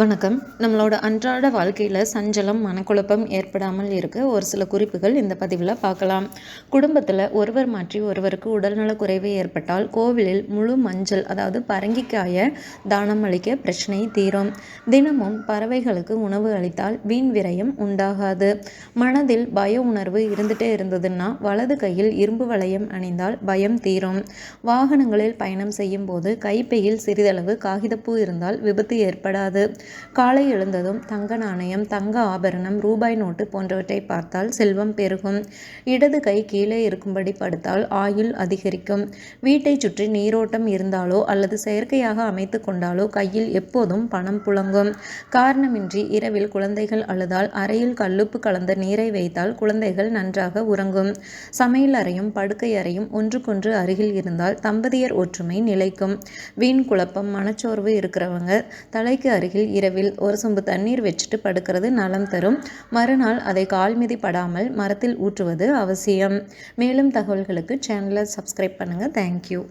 வணக்கம். நம்மளோட அன்றாட வாழ்க்கையில் சஞ்சலம் மனக்குழப்பம் ஏற்படாமல் இருக்க ஒரு சில குறிப்புகள் இந்த பதிவில் பார்க்கலாம். குடும்பத்தில் ஒருவர் மாற்றி ஒருவருக்கு உடல்நல குறைவு ஏற்பட்டால் கோவிலில் முழு மஞ்சள் அதாவது பரங்கிக்காய தானம் அளிக்க பிரச்சனை தீரும். தினமும் பறவைகளுக்கு உணவு அளித்தால் வீண் விரயம் உண்டாகாது. மனதில் பய உணர்வு இருந்துகிட்டே இருந்ததுன்னா வலது கையில் இரும்பு வளையம் அணிந்தால் பயம் தீரும். வாகனங்களில் பயணம் செய்யும் போது கைப்பையில் சிறிதளவு காகிதப்பூ இருந்தால் விபத்து ஏற்படாது. காலை எழுந்ததும் தங்க நாணயம் தங்க ஆபரணம் ரூபாய் நோட்டு போன்றவற்றை பார்த்தால் செல்வம் பெருகும். இடது கை கீழே இருக்கும்படி படுத்தால் ஆயுள் அதிகரிக்கும். வீட்டை சுற்றி நீரோட்டம் இருந்தாலோ அல்லது செயற்கையாக அமைத்து கொண்டாலோ கையில் எப்போதும் பணம் புழங்கும். காரணமின்றி இரவில் குழந்தைகள் அழுதால் அறையில் கல்லுப்பு கலந்த நீரை வைத்தால் குழந்தைகள் நன்றாக உறங்கும். சமையல் அறையும் படுக்கை அறையும் ஒன்றுக்கொன்று அருகில் இருந்தால் தம்பதியர் ஒற்றுமை நிலைக்கும். வீண் குழப்பம் மனச்சோர்வு இருக்கிறவங்க தலைக்கு அருகில் இரவில் ஒரு சொம்பு தண்ணீர் வச்சுட்டு படுக்கிறது நலம் தரும். மறுநாள் அதை கால் மிதி படாமல் மரத்தில் ஊற்றுவது அவசியம். மேலும் தகவல்களுக்கு சேனலை சப்ஸ்கிரைப் பண்ணுங்கள் தேங்க்யூ